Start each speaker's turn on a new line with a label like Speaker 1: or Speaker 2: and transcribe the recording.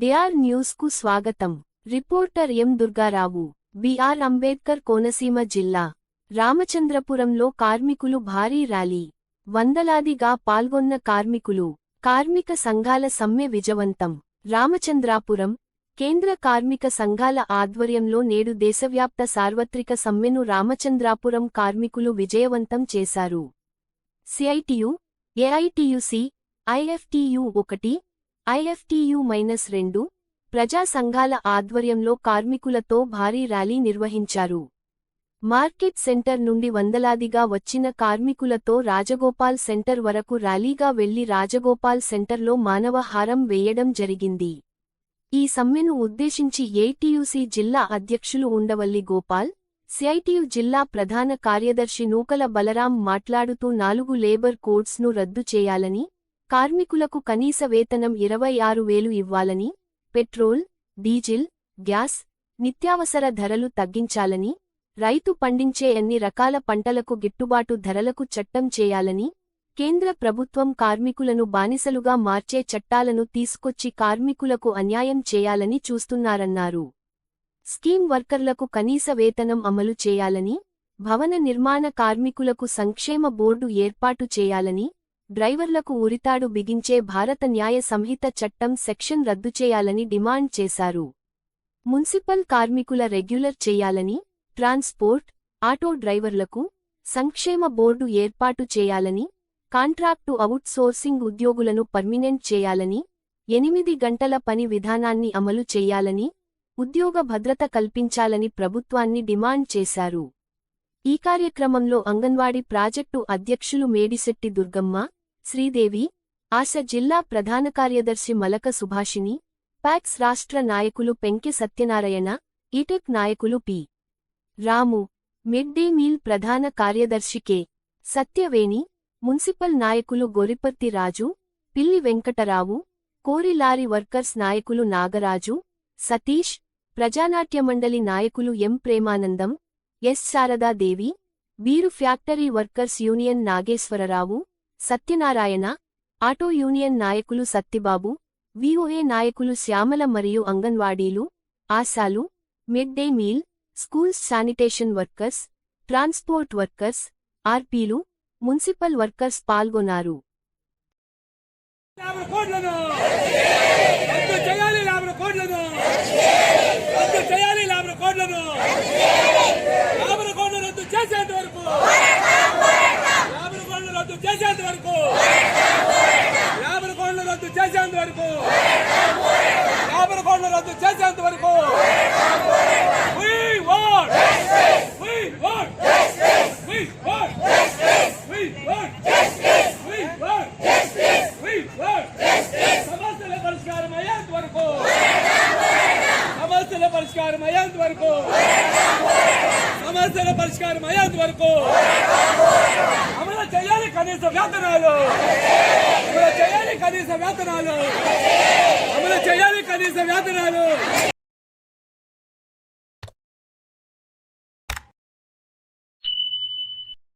Speaker 1: DR న్యూస్కు స్వాగతం. Reporter M Durgarao BR Ambedkar Konaseema జిల్లా రామచంద్రపురంలో కార్మికులు భారీ ర్యాలీ. వందలాదిగా పాల్గొన్న కార్మికులు కార్మిక సంఘాల సమ్మె విజయవంతం. రామచంద్రాపురం కేంద్ర కార్మిక సంఘాల ఆధ్వర్యంలో నేడు దేశవ్యాప్త సార్వత్రిక సమ్మెను రామచంద్రాపురం కార్మికులు విజయవంతం చేశారు. సిఐటియు ఏఐటియుసి ఐఎఫ్టియు ఒకటి ఐఎఫ్టియు మైనస్ రెండు ప్రజా సంఘాల ఆధ్వర్యంలో కార్మికులతో భారీ ర్యాలీ నిర్వహించారు. మార్కెట్ సెంటర్ నుండి వందలాదిగా వచ్చిన కార్మికులతో రాజగోపాల్ సెంటర్ వరకు ర్యాలీగా వెళ్ళి రాజగోపాల్ సెంటర్లో మానవహారం వేయడం జరిగింది. ఈ సమ్మెను ఉద్దేశించి ఏటీయూసీ జిల్లా అధ్యక్షులు ఉండవల్లి గోపాల్ సిఐటియు జిల్లా ప్రధాన కార్యదర్శి నూకల బలరాం మాట్లాడుతూ నాలుగు లేబర్ కోడ్స్ను రద్దు చేయాలని కార్మికులకు కనీస వేతనం ఇరవై ఆరు వేలు ఇవ్వాలని పెట్రోల్ డీజిల్ గ్యాస్ నిత్యావసర ధరలు తగ్గించాలని రైతు పండించే అన్ని రకాల పంటలకు గిట్టుబాటు ధరలకు చట్టం చేయాలని కేంద్ర ప్రభుత్వం కార్మికులను బానిసలుగా మార్చే చట్టాలను తీసుకొచ్చి కార్మికులకు అన్యాయం చేయాలని చూస్తున్నారన్నారు. స్కీమ్ వర్కర్లకు కనీస వేతనం అమలు చేయాలని భవన నిర్మాణ కార్మికులకు సంక్షేమ బోర్డు ఏర్పాటు చేయాలని డ్రైవర్లకు ఉరితాడు బిగించే భారత న్యాయ సంహిత చట్టం సెక్షన్ రద్దు చేయాలని డిమాండ్ చేశారు. మున్సిపల్ కార్మికుల రెగ్యులర్ చేయాలని ట్రాన్స్పోర్ట్ ఆటో డ్రైవర్లకు సంక్షేమ బోర్డు ఏర్పాటు చేయాలని కాంట్రాక్టు అవుట్సోర్సింగ్ ఉద్యోగులను పర్మినెంట్ చేయాలని ఎనిమిది గంటల పని విధానాన్ని అమలు చేయాలని ఉద్యోగ భద్రత కల్పించాలని ప్రభుత్వాన్ని డిమాండ్ చేశారు. ఈ కార్యక్రమంలో అంగన్వాడీ ప్రాజెక్టు అధ్యక్షులు మేడిశెట్టి దుర్గమ్మ శ్రీదేవి ఆశ జిల్లా ప్రధాన కార్యదర్శి మలక సుభాషిణి ప్యాక్స్ రాష్ట్ర నాయకులు పెంకి సత్యనారాయణ ఈటెక్ నాయకులు P. Ramu mid day meal ప్రధాన కార్యదర్శి కె. సత్యవేణి మున్సిపల్ నాయకులు గొరిపర్తి రాజు పిల్లి వెంకటరావు కోరి లారీ వర్కర్స్ నాయకులు నాగరాజు సతీష్ ప్రజానాట్యమండలి నాయకులు M. Premanandam S. Saradadevi beer factory workers union Nageswararao Satyanarayana auto union నాయకులు సత్తిబాబు విఓఏ నాయకులు శ్యామల మరియు అంగన్వాడీలు ఆశాలు mid day meal schools sanitation workers transport workers ఆర్పీలు municipal workers పాల్గొన్నారు.
Speaker 2: కోట్లను చేయాలి కోట్లను రద్దు చేయాలి యాభై కోట్లను యాభై కోట్లు రద్దు చేసేంత వరకు యాభై కోట్లు రద్దు చేసేంత వరకు. యాభై కోట్లు రద్దు చేసేంత వరకు. యాభై కోట్లు రద్దు చేసేంత వరకు. సమస్యల పరిష్కారం అయ్యేంత వరకు. సమస్యల పరిష్కారం అయ్యేంత వరకు. సమస్యల పరిష్కారం అయ్యేంత వరకు. కనీస వేతనాలు. అమలు చేయాలి కనీస వేతనాలు. అమలు చేయాలి కనీస వేతనాలు.